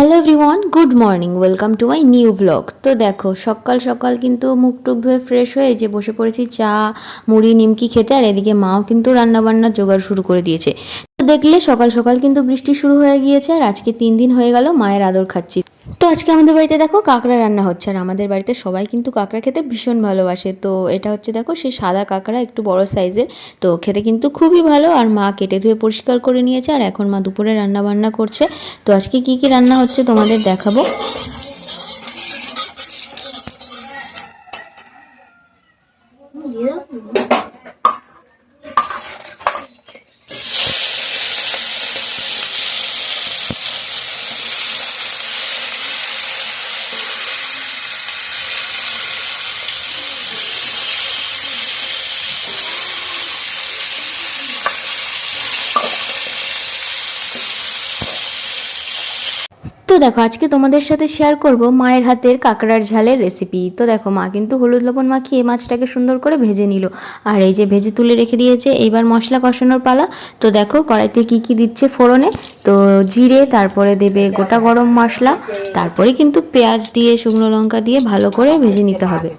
Hello everyone good morning welcome to my new blog তো দেখো, সকাল সকাল কিন্তু মুখ টুক ধুয়ে ফ্রেশ হয়ে যে বসে পড়েছি, চা, মুড়ি, নিমকি খেতে, আর এদিকে মাও কিন্তু রান্নাবান্নার জোগাড় শুরু করে দিয়েছে। দেখলে সকাল সকাল কিন্তু বৃষ্টি শুরু হয়ে গিয়েছে আর আজকে তিন দিন হয়ে গেল মায়ের আদর খাচ্ছি। তো আজকে আমাদের বাড়িতে দেখো কাঁকড়া রান্না হচ্ছে আর আমাদের বাড়িতে সবাই কিন্তু কাঁকড়া খেতে ভীষণ ভালোবাসে। তো এটা হচ্ছে দেখো সেই সাদা কাঁকড়া একটু বড় সাইজের। তো খেতে কিন্তু খুবই ভালো আর মা কেটে ধুয়ে পরিষ্কার করে নিয়েছে আর এখন মা দুপুরে রান্না বান্না করছে। তো আজকে কি কি রান্না হচ্ছে তোমাদের দেখাবো। তো দেখো, আজকে তোমাদের সাথে শেয়ার করব মায়ের হাতের কাঁকড়ার ঝালের রেসিপি তো দেখো, মা কিন্তু হলুদ লবণ মাখিয়ে মাছটাকে সুন্দর করে ভেজে নিল। আর এই যে ভেজে তুলে রেখে দিয়েছে, এইবার মশলা কষানোর পালা। তো দেখো, কড়াইতে কি কি দিচ্ছে ফোড়নে? তো জিরে, তারপরে দেবে গোটা গরম মশলা। তারপরে কিন্তু পেঁয়াজ দিয়ে, শুকনো লঙ্কা দিয়ে ভালো করে ভেজে নিতে হবে।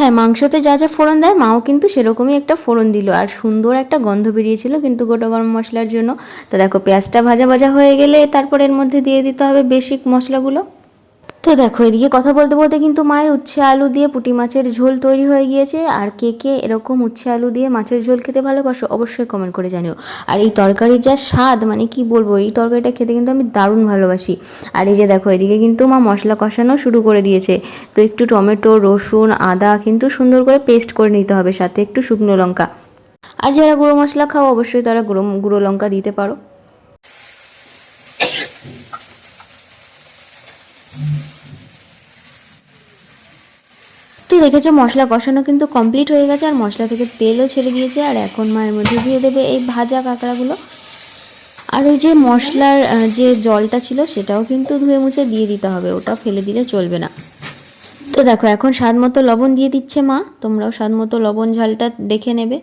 হ্যাঁ মাংসতে যা যা ফোড়ন দেয়, মাও কিন্তু সেরকমই একটা ফোড়ন দিল। আর সুন্দর একটা গন্ধ বেরিয়েছিল কিন্তু গোটা গরম মশলার জন্য। তো দেখো, পেঁয়াজটা ভাজা ভাজা হয়ে গেলে তারপর এর মধ্যে দিয়ে দিতে হবে বেসিক মশলাগুলো। তো দেখো, এদিকে কথা বলতে বলতে কিন্তু মায়ের উচ্ছে আলু দিয়ে পুঁটি মাছের ঝোল তৈরি হয়ে গিয়েছে। আর কে কে এরকম উচ্ছে আলু দিয়ে মাছের ঝোল খেতে ভালোবাসো অবশ্যই কমেন্ট করে জানিও। আর এই তরকারির যা স্বাদ মানে কি বলব, এই তরকারিটা খেতে কিন্তু আমি দারুণ ভালোবাসি। আর এই যে দেখো, এদিকে কিন্তু মা মশলা কষানো শুরু করে দিয়েছে। তো একটু টমেটো, রসুন, আদা কিন্তু সুন্দর করে পেস্ট করে নিতে হবে, সাথে একটু শুকনো লঙ্কা। আর যারা গুঁড়ো মশলা খাও, অবশ্যই তারা গুঁড়ো গুঁড়ো লঙ্কা দিতে পারো। তো দেখেছ মশলা কষানো কিন্তু কমপ্লিট হয়ে গেছে, আর মশলা থেকে তেলও ছেড়ে গিয়েছে আর এখন মায়ের মধ্যে দিয়ে দেবে এই ভাজা কাঁকড়াগুলো। আর ওই যে মশলার যে জলটা ছিল সেটাও কিন্তু ধুয়ে মুছে দিয়ে দিতে হবে, ওটা ফেলে দিলে চলবে না। তো দেখো, এখন স্বাদ মতো লবণ দিয়ে দিচ্ছে মা, তোমরাও স্বাদ মতো লবণ ঝালটা দেখে নেবে।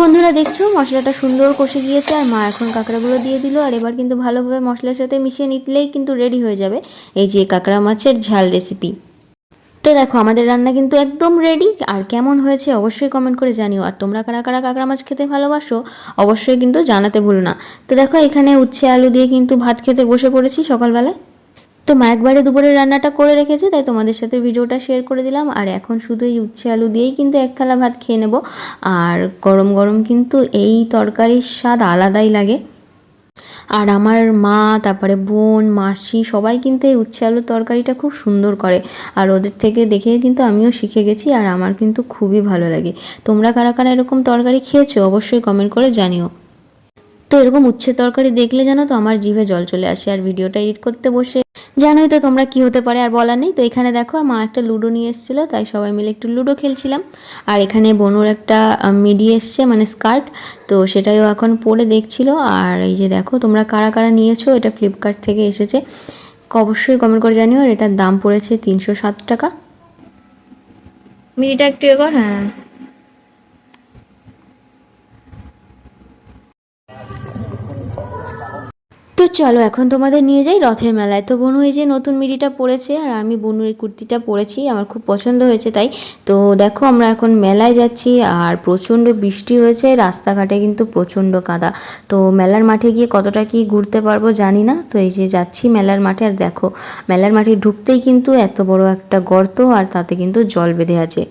বন্ধুরা, দেখছ? মশলাটা সুন্দর কষে গিয়েছে আর মা এখন কাঁকড়াগুলো দিয়ে দিল। আর এবার কিন্তু ভালোভাবে মশলার সাথে মিশিয়ে নিতলেই কিন্তু রেডি হয়ে যাবে এই যে কাঁকড়া মাছের ঝাল রেসিপি তো দেখো, আমাদের রান্না কিন্তু একদম রেডি আর কেমন হয়েছে অবশ্যই কমেন্ট করে জানিও। আর তোমরা কারা কারা কাঁকড়া মাছ খেতে ভালোবাসো, অবশ্যই কিন্তু জানাতে ভুলো না। তো দেখো, এখানে উচ্ছে আলু দিয়ে কিন্তু ভাত খেতে বসে পড়েছি সকালবেলায়। তো মা একবারে দুপুরে রান্নাটা করে রেখেছে, তাই তোমাদের সাথে ভিডিওটা শেয়ার করে দিলাম। আর এখন শুধু এই উচ্ছে আলু দিয়েই কিন্তু এক থালা ভাত খেয়ে নেব। আর গরম গরম কিন্তু এই তরকারির স্বাদ আলাদাই লাগে। আর আমার মা, তারপরে বোন, মাসি সবাই কিন্তু এই উচ্ছে আলুর তরকারিটা খুব সুন্দর করে। আর ওদের থেকে দেখে কিন্তু আমিও শিখে গেছি, আর আমার কিন্তু খুবই ভালো লাগে। তোমরা কারা কারা এরকম তরকারি খেয়েছো অবশ্যই কমেন্ট করে জানিও। তো এরকম উচ্ছে তরকারি দেখলে জানো তো আমার জিভে জল চলে আসে আর ভিডিওটা এডিট করতে বসে। জানোই তো তোমরা কি হতে পারে, আর বলার নেই। তো এখানে দেখো, মা একটা লুডো নিয়ে এসেছিল, তাই সবাই মিলে একটু লুডো খেলছিলাম। আর এখানে বনুর একটা মিডি এসছে মানে স্কার্ট। তো সেটাইও এখন পরে দেখছিল। আর এই যে দেখো, তোমরা কারা কারা নিয়েছো, এটা ফ্লিপকার্ট থেকে এসেছে। অবশ্যই কমেন্ট করে জানিও, আর এটার দাম পড়েছে তিনশো সাত টাকা। মিডিটা একটু কর হ্যাঁ। চলো, এখন তোমাদের নিয়ে যাই রথের মেলায়। তো বনু, এই যে নতুন মিডিটা পরেছে আর আমি বনুর এই কুর্তিটা পরেছি, আমার খুব পছন্দ হয়েছে তাই। তো দেখো, আমরা এখন মেলায় যাচ্ছি, আর প্রচণ্ড বৃষ্টি হয়েছে, রাস্তাঘাটে কিন্তু প্রচণ্ড কাদা। তো মেলার মাঠে গিয়ে কতটা কি ঘুরতে পারব জানি না, তো এই যে যাচ্ছি মেলার মাঠে, আর দেখো, মেলার মাঠে ঢুকতেই কিন্তু এত বড় একটা গর্ত, আর তাতে কিন্তু জল বেঁধে আছে।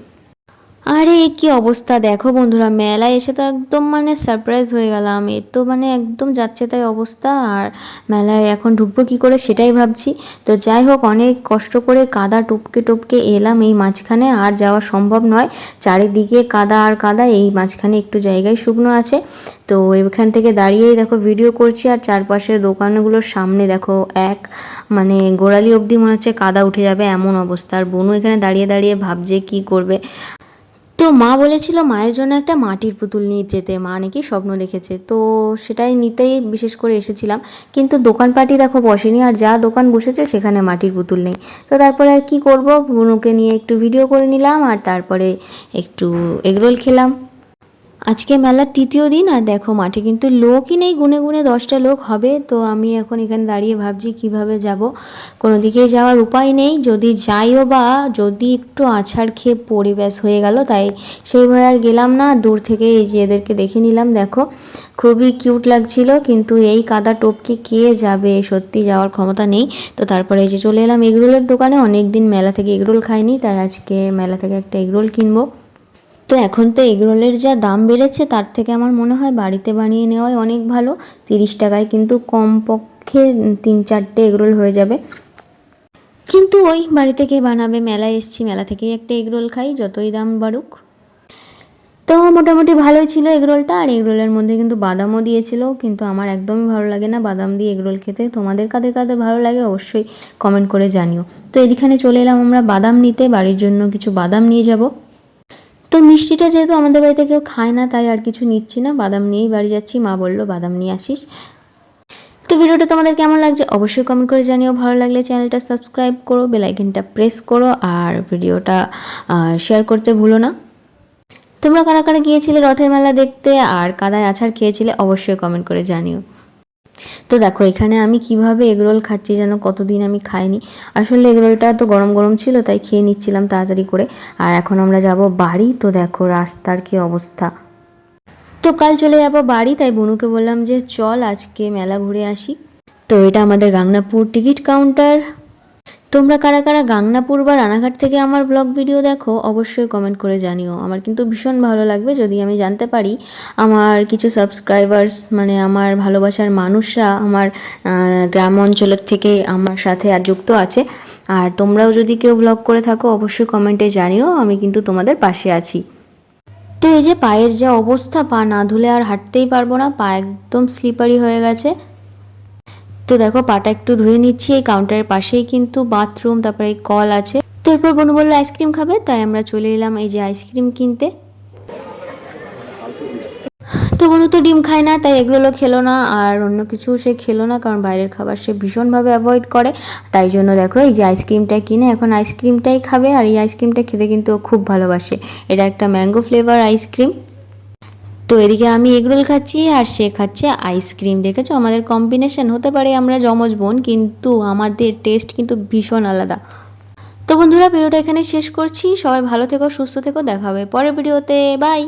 আরে, কি অবস্থা? দেখো বন্ধুরা, মেলায় এসে তো একদম মানে সারপ্রাইজ হয়ে গেলাম। এর তো মানে একদম যাচ্ছে তাই অবস্থা। আর মেলায় এখন ঢুকবো কি করে সেটাই ভাবছি। তো যাই হোক, অনেক কষ্ট করে কাদা টপকে টপকে এলাম এই মাঝখানে। আর যাওয়া সম্ভব নয়। চারিদিকে কাদা আর কাদা, এই মাঝখানে একটু জায়গায় শুকনো আছে। তো এখান থেকে দাঁড়িয়েই দেখো ভিডিও করছি। আর চারপাশের দোকানগুলোর সামনে দেখো, এক মানে গোড়ালি অবধি মনে হচ্ছে কাদা উঠে যাবে। এমন অবস্থা। আর বনু এখানে দাঁড়িয়ে দাঁড়িয়ে ভাবছে কি করবে। তো মা বলেছিল মায়ের জন্য একটা মাটির পুতুল নিয়ে যেতে। মা নাকি স্বপ্ন দেখেছে। তো সেটাই নিতেই বিশেষ করে এসেছিলাম। কিন্তু দোকানপাটি দেখো বসেনি আর যা দোকান বসেছে সেখানে মাটির পুতুল নেই। তো তারপরে আর কী করব? বনুকে নিয়ে একটু ভিডিও করে নিলাম আর তারপরে একটু এগরোল খেলাম। আজকে মেলার তৃতীয় দিন আর দেখো মাঠে কিন্তু লোকই নেই, গুনে গুনে দশটা লোক হবে। তো আমি এখন এখানে দাঁড়িয়ে ভাবছি কীভাবে যাব। কোনো দিকেই যাওয়ার উপায় নেই। যদি যাইও বা যদি একটু আছাড় খেয়ে পরিবেশ হয়ে গেল, তাই সেই ভয়ে আর গেলাম না। দূর থেকে এই যে এদেরকে দেখে নিলাম, দেখো। খুবই কিউট লাগছিল, কিন্তু এই কাদা টপকে কে যাবে? সত্যি যাওয়ার ক্ষমতা নেই। তো তারপরে এই যে চলে এলাম এগরোলের দোকানে। অনেক দিন মেলা থেকে এগরোল খাইনি, তাই আজকে মেলা থেকে একটা এগরোল কিনবো। তো এখন তো এগরোলের যা দাম বেড়েছে, তার থেকে আমার মনে হয় বাড়িতে বানিয়ে নেওয়াই অনেক ভালো। তিরিশ টাকায় কিন্তু কমপক্ষে তিন চারটে এগরোল হয়ে যাবে। কিন্তু ওই বাড়ি থেকে বানাবে? মেলায় এসছি, মেলা থেকেই একটা এগরোল খাই, যতই দাম বাড়ুক। তো মোটামুটি ভালোই ছিল এগরোলটা, আর এগরোলের মধ্যে কিন্তু বাদামও দিয়েছিল, কিন্তু আমার একদমই ভালো লাগে না বাদাম দিয়ে এগরোল খেতে। তোমাদের কাদের কাদের ভালো লাগে অবশ্যই কমেন্ট করে জানিও। তো এদিখানে চলে এলাম আমরা বাদাম নিতে, বাড়ির জন্য কিছু বাদাম নিয়ে যাব। তো মিষ্টিটা যেহেতু আমাদের বাড়িতে কেউ খায় না, তাই আর কিছু নিচ্ছি না। বাদাম নিয়েই বাড়ি যাচ্ছি, মা বলল, বাদাম নিয়ে আসিস। তো ভিডিওটা তোমাদের কেমন লাগছে অবশ্যই কমেন্ট করে জানিও। ভালো লাগলে চ্যানেলটা সাবস্ক্রাইব করো বেলাইকনটা প্রেস করো, আর ভিডিওটা শেয়ার করতে ভুলো না। তোমরা কারা কারা গিয়েছিলে রথের মেলা দেখতে, আর কাদায় আছাড় খেয়েছিলে, অবশ্যই কমেন্ট করে জানিও। তো দেখো, এখানে আমি কীভাবে এগরোল খাচ্ছি যেন কতদিন আমি খাইনি। আসলে এগরোলটা তো গরম গরম ছিল, তাই খেয়ে নিচ্ছিলাম তাড়াতাড়ি করে। আর এখন আমরা যাব বাড়ি, তো দেখো রাস্তার কি অবস্থা। তো কাল চলে যাব বাড়ি, তাই বনুকে বললাম যে, চল আজকে মেলা ঘুরে আসি। তো এটা আমাদের গাংনাপুর টিকিট কাউন্টার। তোমরা কারা কারা গাংনাপুর বা রানাঘাট থেকে আমার ব্লগ ভিডিও দেখো, অবশ্যই কমেন্ট করে জানিও। আমার কিন্তু ভীষণ ভালো লাগবে। যদি আমি জানতে পারি আমার কিছু সাবস্ক্রাইবার্স মানে আমার ভালোবাসার মানুষরা আমার গ্রাম অঞ্চলের থেকে আমার সাথে যুক্ত আছে, আর তোমরাও যদি কেউ ব্লগ করে থাকো, অবশ্যই কমেন্টে জানিও। আমি কিন্তু তোমাদের পাশে আছি। তো এই যে পায়ের যা অবস্থা, পা না ধুলে আর হাঁটতেই পারব না, পা একদম স্লিপারি হয়ে গেছে। তো দেখো, পাটা একটু ধুয়ে নিচ্ছি, এই কাউন্টারের পাশেই কিন্তু বাথরুম তারপরে কল আছে। তো এরপর বনু বলল আইসক্রিম খাবে? তাই আমরা চলে এলাম এই যে আইসক্রিম কিনতে। তো বনু তো ডিম খায় না, তাই এগুলো খেলো না, আর অন্য কিছু সে খেলো না, কারণ বাইরের খাবার সে ভীষণভাবে অ্যাভয়েড করে। তাই জন্য দেখো, এই যে আইসক্রিমটা কিনে, এখন আইসক্রিমটাই খাবে, আর এই আইসক্রিমটা খেতে কিন্তু খুব ভালোবাসে। এটা একটা ম্যাঙ্গো ফ্লেভার আইসক্রিম তো এদিকে আমি এগরোল খাচ্ছি আর সে খাচ্ছে আইসক্রিম দেখেছ? আমাদের কম্বিনেশন হতে পারে আমরা যমজ বোন, কিন্তু আমাদের টেস্ট কিন্তু ভীষণ আলাদা। তো বন্ধুরা, ভিডিওটা এখানে শেষ করছি। সবাই ভালো থেকো, সুস্থ থেকো, দেখা হবে পরের ভিডিওতে। বাই